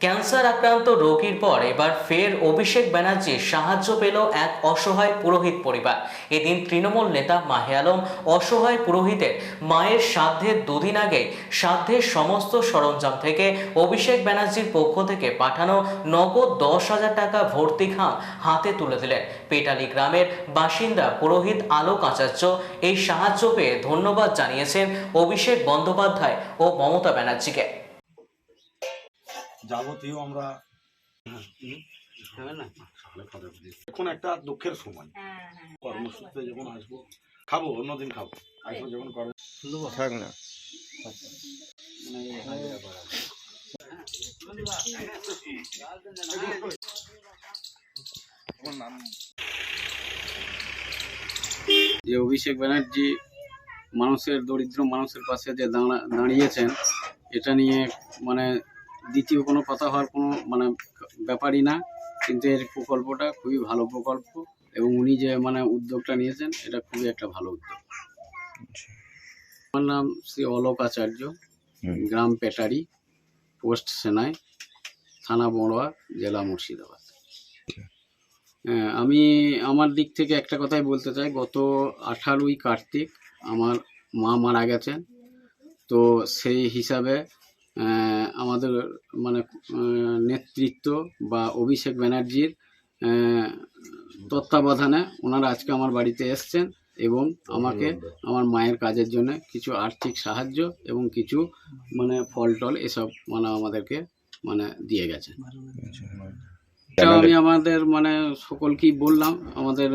Cancer আক্রান্ত রোগীর পর এবার ফের অভিষেক ব্যানার্জির সাহায্য পেল এক অসহায় পুরোহিত পরিবার। এদিন তৃণমূল নেতা মাহে আলম অসহায় পুরোহিতের মায়ের শ্রাদ্ধের দুদিন আগে শ্রাদ্ধের সমস্ত সরঞ্জাম থেকে অভিষেক ব্যানার্জির পক্ষ থেকে পাঠানো নগদ দশ হাজার টাকা ভর্তি খাম হাতে তুলে দিলেন। পেটালি গ্রামের বাসিন্দা পুরোহিত আলোক আচার্য এই সাহায্য পেয়ে ধন্যবাদ জানিয়েছেন অভিষেক বন্দ্যোপাধ্যায় ও মমতা ব্যানার্জিকে। যাবতীয় আমরা এখন একটা দুঃখের সময়। কর্মসূত্রে যখন আসব খাব অন্যদিন খাব। আসব যখন কর্ম থাক না। যে অভিষেক ব্যানার্জি মানুষের দরিদ্র মানুষের পাশে যে দাঁড়া- দাঁড়িয়েছেন এটা নিয়ে মানে দ্বিতীয় কোনো কথা হওয়ার কোনো মানে ব্যাপারই না। কিন্তু এর প্রকল্পটা খুবই ভালো প্রকল্প এবং উনি যে মানে উদ্যোগটা নিয়েছেন এটা খুবই একটা ভালো উদ্যোগ। আমার নাম শ্রী অলোক আচার্য গ্রাম পেটারি পোস্ট সেনাই থানা বড়োয়া জেলা মুর্শিদাবাদ। হ্যাঁ আমি আমার দিক থেকে একটা কথাই বলতে চাই। গত আঠারোই কার্তিক আমার মা মারা গেছেন। তো সেই হিসাবে আমাদের মানে নেতৃত্ব বা অভিষেক ব্যানার্জির তত্ত্বাবধানে ওনারা আজকে আমার বাড়িতে এসছেন এবং আমাকে আমার মায়ের কাজের জন্য কিছু আর্থিক সাহায্য এবং কিছু মানে ফল টল এসব মানে আমাদেরকে মানে দিয়ে গেছেন। এটাও আমি আমাদের মানে সকলকেই বললাম আমাদের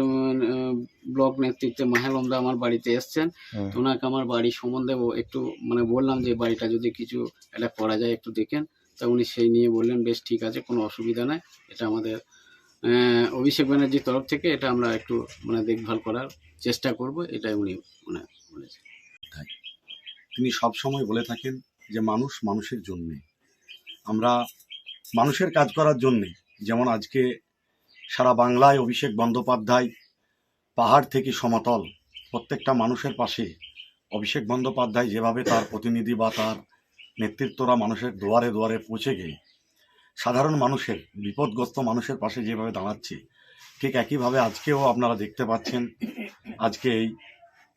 ব্লক নেতৃত্বে মাহেলমদা আমার বাড়িতে এসছেন। তো ওনাকে আমার বাড়ি সম্বন্ধে একটু মানে বললাম যে বাড়িটা যদি কিছু এটা করা যায় একটু দেখেন। তা উনি সেই নিয়ে বললেন বেশ ঠিক আছে কোনো অসুবিধা নাই। এটা আমাদের অভিষেক ব্যানার্জির তরফ থেকে এটা আমরা একটু মানে দেখভাল করার চেষ্টা করব এটাই উনি মানে বলেছেন। তিনি সব সময় বলে থাকেন যে মানুষ মানুষের জন্যে। আমরা মানুষের কাজ করার জন্যে যেমন আজকে সারা বাংলায় অভিষেক বন্দ্যোপাধ্যায় পাহাড় থেকে সমতল, প্রত্যেকটা মানুষের পাশে অভিষেক বন্দ্যোপাধ্যায় যেভাবে তার প্রতিনিধি বা তার নেতৃত্বরা মানুষের দুয়ারে দুয়ারে পৌঁছে গিয়ে সাধারণ মানুষের, বিপদগ্রস্ত মানুষের পাশে যেভাবে দাঁড়াচ্ছে, ঠিক একইভাবে আজকেও আপনারা দেখতে পাচ্ছেন, আজকে এই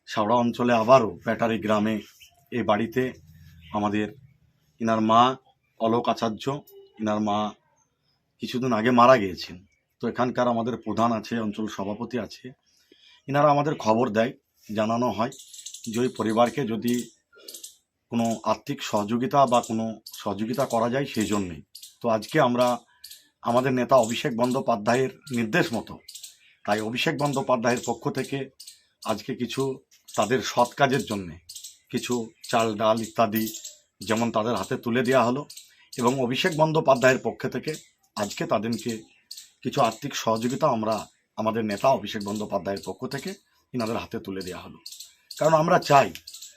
সাউড়া অঞ্চলে আবারও ব্যাটারি গ্রামে এই বাড়িতে আমাদের ইনার মা অলোক আচার্য, ইনার মা কিছুদিন আগে মারা গিয়েছেন। তো এখানকার আমাদের প্রধান আছে, অঞ্চল সভাপতি আছে। এনারা আমাদের খবর দেয়, জানানো হয় যে ওই পরিবারকে যদি কোনো আর্থিক সহযোগিতা বা কোনো সহযোগিতা করা যায় সেই জন্যেই তো আজকে আমরা আমাদের নেতা অভিষেক বন্দ্যোপাধ্যায়ের নির্দেশ মতো, তাই অভিষেক বন্দ্যোপাধ্যায়ের পক্ষ থেকে আজকে কিছু তাদের সৎ কাজের জন্যে কিছু চাল, ডাল ইত্যাদি যেমন তাদের হাতে তুলে দেওয়া হলো এবং অভিষেক বন্দ্যোপাধ্যায়ের পক্ষ থেকে আজকে তাদেরকে কিছু আর্থিক সহযোগিতা আমরা আমাদের নেতা অভিষেক বন্দ্যোপাধ্যায়ের পক্ষ থেকে ইনাদের হাতে তুলে দেওয়া হলো। কারণ আমরা চাই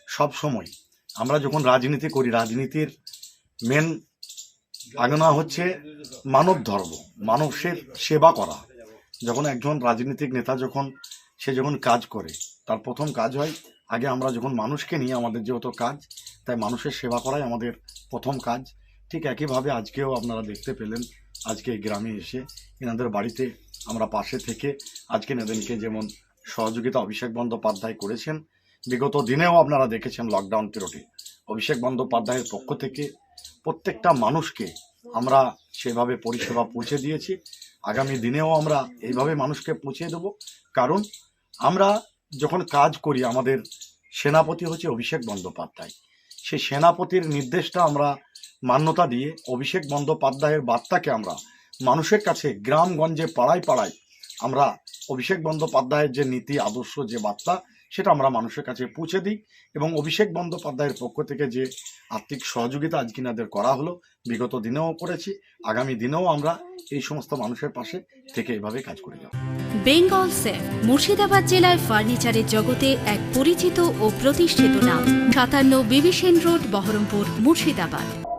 সব সময় আমরা যখন রাজনীতি করি, রাজনীতির মেন আগনা হচ্ছে মানব ধর্ম, মানুষের সেবা করা। যখন একজন রাজনৈতিক নেতা যখন, সে যখন কাজ করে, তার প্রথম কাজ হয়, আগে আমরা যখন মানুষকে নিয়ে আমাদের যেহেতু কাজ, তাই মানুষের সেবা করাই আমাদের প্রথম কাজ। ঠিক একইভাবে আজকেও আপনারা দেখতে পেলেন আজকে গ্রামে এসে এনাদের বাড়িতে আমরা পাশে থেকে আজকে এনাদেরকে যেমন সহযোগিতা অভিষেক বন্দ্যোপাধ্যায় করেছেন, বিগত দিনেও আপনারা দেখেছেন লকডাউন পিরিয়ডে। অভিষেক বন্দ্যোপাধ্যায়ের পক্ষ থেকে প্রত্যেকটা মানুষকে আমরা সেভাবে পরিষেবা পৌঁছে দিয়েছি। আগামী দিনেও আমরা এইভাবে মানুষকে পৌঁছে দেব। কারণ আমরা যখন কাজ করি, আমাদের সেনাপতি হচ্ছে অভিষেক বন্দ্যোপাধ্যায়। সেই সেনাপতির নির্দেশটা আমরা মান্যতা দিয়ে অভিষেক বন্দ্যোপাধ্যায়ের বার্তাকে আমরা মানুষের কাছে গ্রামগঞ্জে পাড়ায় পাড়ায় আমরা অভিষেক বন্দ্যোপাধ্যায়ের যে নীতি, আদর্শ, যে বার্তা, সেটা আমরা মানুষের কাছে পৌঁছে দিই এবং অভিষেক বন্দ্যোপাধ্যায়ের পক্ষ থেকে যে আর্থিক সহযোগিতা আজকে এনাদের করা হলো, বিগত দিনেও করেছি, আগামী দিনেও আমরা এই সমস্ত মানুষের পাশে থেকে এভাবে কাজ করে যাব। বেঙ্গল সেফ, মুর্শিদাবাদ জেলায় ফার্নিচারের জগতে এক পরিচিত ও প্রতিষ্ঠিত নাম। সাতান্ন বিবিসেন রোড, বহরমপুর, মুর্শিদাবাদ।